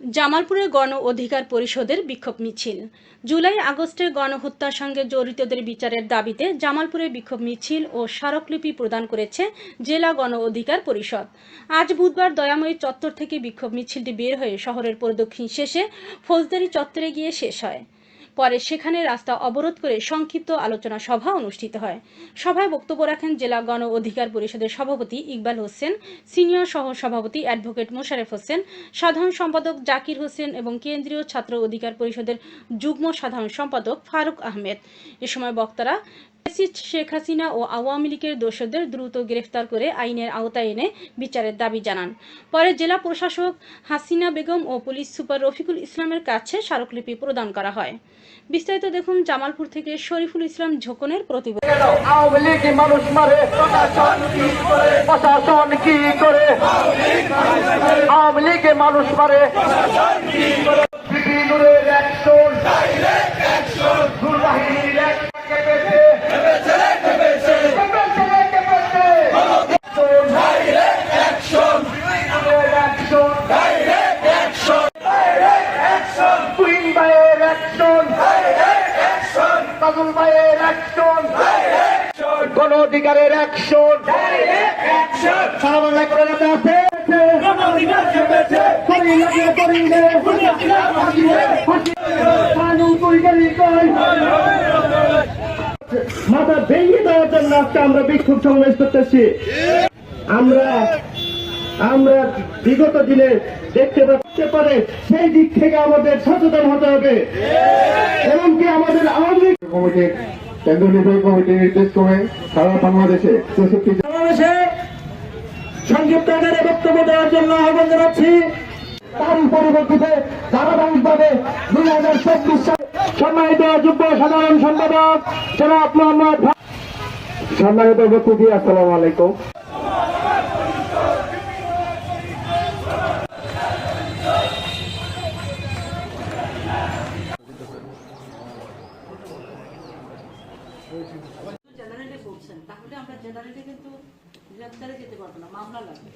জামালপুরে গণ অধিকার পরিষদের বিক্ষোভ মিছিল। জুলাই আগস্টে গণহত্যার সঙ্গে জড়িতদের বিচারের দাবিতে জামালপুরে বিক্ষোভ মিছিল ও স্মারকলিপি প্রদান করেছে জেলা গণ অধিকার পরিষদ। আজ বুধবার দয়াময়ী চত্বর থেকে বিক্ষোভ মিছিলটি বের হয়ে শহরের প্রদক্ষিণ শেষে ফৌজদারি চত্বরে গিয়ে শেষ হয়। পরে সেখানে রাস্তা অবরোধ করে সংক্ষিপ্ত আলোচনা সভা অনুষ্ঠিত হয়। সভায় বক্তব্য রাখেন জেলা গণ অধিকার পরিষদের সভাপতি ইকবাল হোসেন, সিনিয়র সহ সভাপতি অ্যাডভোকেট মোশারেফ হোসেন, সাধারণ সম্পাদক জাকির হোসেন এবং কেন্দ্রীয় ছাত্র অধিকার পরিষদের যুগ্ম সাধারণ সম্পাদক ফারুক আহমেদ। এ সময় বক্তারা শেখ হাসিনা ও আওয়ামী লীগের দোষরদের দ্রুত গ্রেফতার করে আইনের আওতায় এনে বিচারের দাবি জানান। পরে জেলা প্রশাসক হাসিনা বেগম ও পুলিশ সুপার রফিকুল ইসলামের কাছে স্মারকলিপি প্রদান করা হয়। বিস্তারিত দেখুন জামালপুর থেকে শরীফুল ইসলাম ঝোকনের প্রতিবেদন। মানুষ মারে বিপিনুরের অ্যাকশন দুর্বাহিনীর অ্যাকশন কেঁপেছে। কেঁপেছে, কেঁপেছে। বিপিনুরের অ্যাকশন। কুইন ভাইয়ের অ্যাকশন কাজল ভাইয়ের অ্যাকশন গণ অধিকারের অ্যাকশন মাথা ভেঙে দেওয়ার জন্য আজকে আমরা বিক্ষোভ সমাবেশ করতেছি। আমরা আমরা বিগত দিনে দেখতে পাচ্ছে পারে সেই দিক থেকে আমাদের সচেতন হতে হবে। এমনকি আমাদের আওয়ামী কমিটির কেন্দ্রীয় নির্বাহী কমিটির নির্দেশ ক্রমে সারা বাংলাদেশে চৌষট্টি সমাবেশে আকারে বক্তব্য দেওয়ার জন্য আহ্বান জানাচ্ছি। তারই পরিপ্রেক্ষিতে ধারাবাহিকভাবে দুই হাজার চব্বিশ সালে সম্মানিত যুগ্ম সাধারণ সম্পাদক জনাব মোহাম্মদ ভা- সম্মানিত উপস্থিতি আসসালামু আলাইকুম। জেনারেলে বলছেন তাহলে আমরা জেনারেলে কিন্তু গ্রেপ্তারে যেতে পারব না মামলা লাগবে